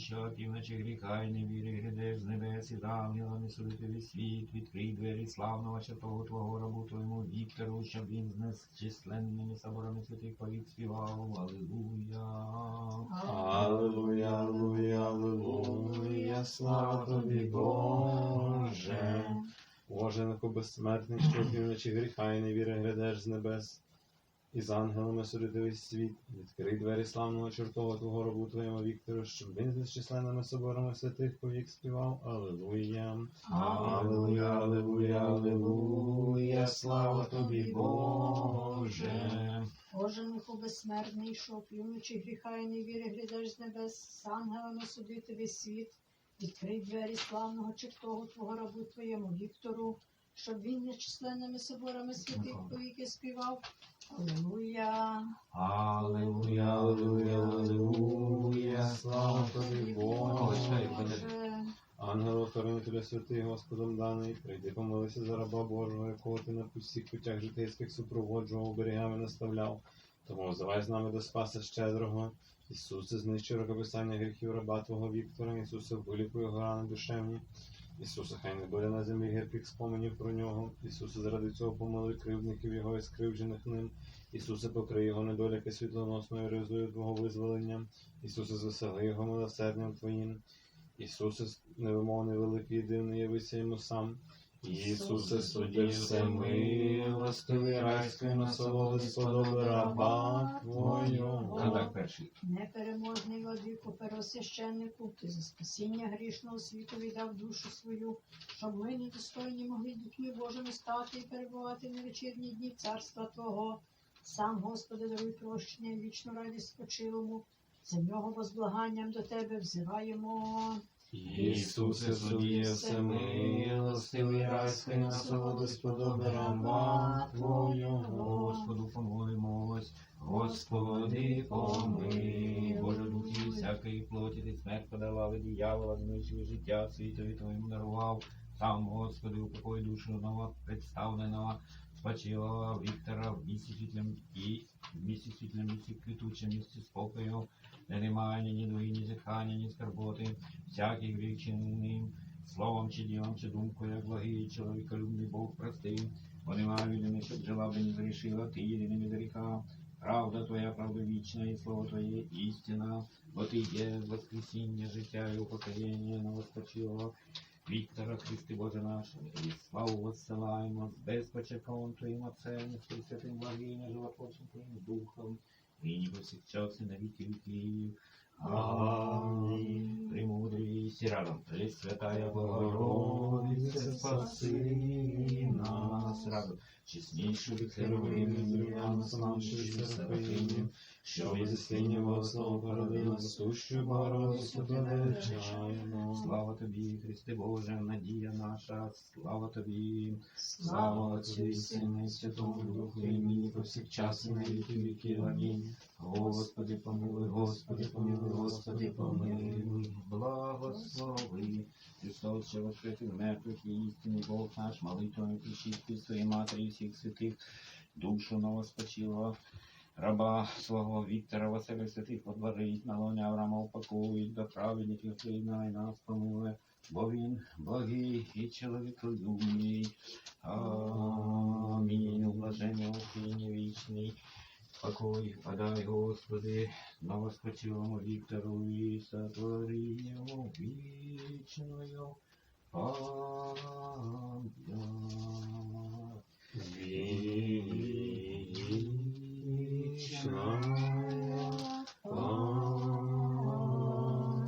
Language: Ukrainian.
що півночі гріха і невіри грядеш з небес і з ангелами судити світ, відкрий двері славного святого Твого рабу Твоєму Віктору, щоб він з незчисленними соборами святих повік співав. Аллилуйя. Аллилуйя, аллилуйя, аллилуйя, слава тобі, Боже. Боже, Боженко безсмертний, що півночі гріха і невіри глядеш з небес. І з ангелами судити весь світ, відкрий двері славного чортова твого рабу твоєму Віктору, щоб він з численними соборами святих повік співав. Аллилуйя. Аллилуйя, аллилуйя, аллилуйя, слава тобі, Боже. Боже, Михо безсмертний, що півночі гріха і невіри глядаш з небес, з ангелами судити весь світ, відкрий двері славного чертого Твого рабу Твоєму Віктору, щоб він нечисленними соборами святих повіки співав. Аллилуйя. Аллилуйя, Аллилуйя, аллилуйя, слава тобі, Боже. Боже, Ангел охоронителя святий Господом даний, прийди помолися за раба Божого, якого ти на всіх путях житейських супроводжував, оберігав і наставляв. Тому взивай з нами до Спаса щедрого. Ісусе, знищи рокописання гріхів раба Твого Віктора, Ісусе, вилікуй його рани душевні. Ісусе, хай не буде на землі гірких споменів про нього. Ісусе, заради цього помили кривдників його і скривджених ним. Ісусе, покрий його недоляки світлоносною ризою Твого визволення. Ісусе, звесели його милосердям Твоїм. Ісусе, невимовний великий і дивний, явися йому сам. Ісусе, судді все милостивий, райської насолоди сподоби раба Твого. Ну так, перший. непереможний владику, первосвященнику, ти за спасіння грішного світу віддав душу свою, щоб ми недостойні могли дітьми Божими стати і перебувати на вечірні дні царства Твого. Сам, Господи, даруй прощення і вічну радість спочилому. За нього возблаганням до Тебе взиваємо. Ісусе, судді все милостивий, райської насолоди сподоби раба Твого. Господу помолимось, Господи, помилуй, Боже духі всякої плоті, ти смерть подавав і диявола, знищив життя світові Твоєму дарував. Сам, Господи, упокой душу нова представленого спочилого Віктора в місті світлем і в місті світлем місті квітучем місті спокою, де немає ні недуги, ні зітхання, ні скарботи, всяких гріх чинним, словом чи ділом, чи думкою, як благий чоловіколюбний Бог простив. Бо немає людини, щоб жила би не зрішила, ти єдиний від гріха. Правда твоя, правда вічна, і слово твоє істина, бо ти є воскресіння, життя і упокоєння новоспочилого. Віктора Христи Боже наш, і славу воссилаємо з безпочатковим Твоїм Отцем, і святим благим, і животворчим Твоїм Духом, нині повсякчас і на віки віків. Амінь. Премудрий всі разом, Пресвятая Богородице, спаси нас разом, чеснішу від херовимів, нас нам ще серафимів, що від засіння Богослова породила сущу Богородицю величаємо. Слава тобі, Христе Боже, надія наша, слава тобі, слава Отцю і Сину і Святому Духу, і нині повсякчас і на віки віків. Амінь. Господи, помилуй, Господи, помилуй, Господи, помилуй, благослови. Христос, що воскресив мертвих і істинний Бог наш, молитвами причисти своїй матері і всіх святих, душу новоспочилого, раба свого Віктора Василя святих подворить, на лоні Авраама упакують, до праведників приєднай нас помилує, бо він благий і чоловіколюбний. Амінь. У блаженному Україні вічний. Покой, подай, Господи, новоспочилому Віктору і сотвори йому вічною пам'ять.